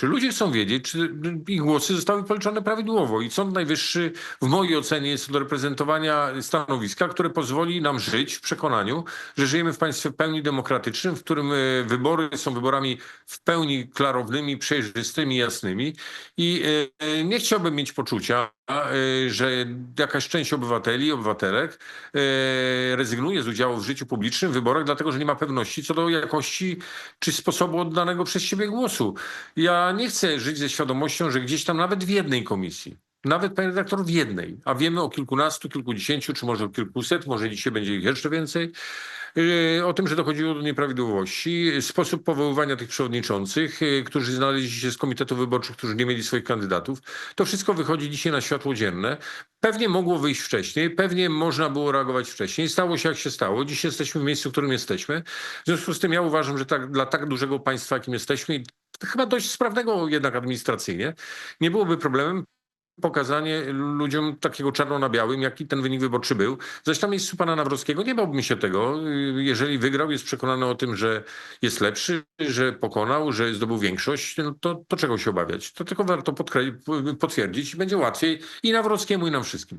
wyborczy. Ludzie chcą wiedzieć, czy ich głosy zostały policzone prawidłowo i Sąd Najwyższy w mojej ocenie jest do reprezentowania stanowiska, które pozwoli nam żyć w przekonaniu, że żyjemy w państwie w pełni demokratycznym, w którym e, wybory są wyborami w pełni klarownymi, przejrzystymi, jasnymi i e, e, nie chciałbym mieć poczucia, że jakaś część obywateli, obywatelek rezygnuje z udziału w życiu publicznym, w wyborach, dlatego że nie ma pewności co do jakości czy sposobu oddanego przez siebie głosu. Ja nie chcę żyć ze świadomością, że gdzieś tam nawet w jednej komisji, nawet panie redaktor w jednej, a wiemy o kilkunastu, kilkudziesięciu, czy może kilkuset, może dzisiaj będzie ich jeszcze więcej, yy, o tym, że dochodziło do nieprawidłowości, sposób powoływania tych przewodniczących, yy, którzy znaleźli się z komitetów wyborczych, którzy nie mieli swoich kandydatów. To wszystko wychodzi dzisiaj na światło dzienne. Pewnie mogło wyjść wcześniej, pewnie można było reagować wcześniej. Stało się jak się stało. Dziś jesteśmy w miejscu, w którym jesteśmy. W związku z tym ja uważam, że tak, dla tak dużego państwa, jakim jesteśmy, i chyba dość sprawnego jednak administracyjnie, nie byłoby problemem pokazanie ludziom takiego czarno na białym, jaki ten wynik wyborczy był. Na miejscu pana Nawrockiego nie bałbym się tego. Jeżeli wygrał, jest przekonany o tym, że jest lepszy, że pokonał, że zdobył większość, no to, to czego się obawiać? To tylko warto potwierdzić i będzie łatwiej i Nawrockiemu, i nam wszystkim.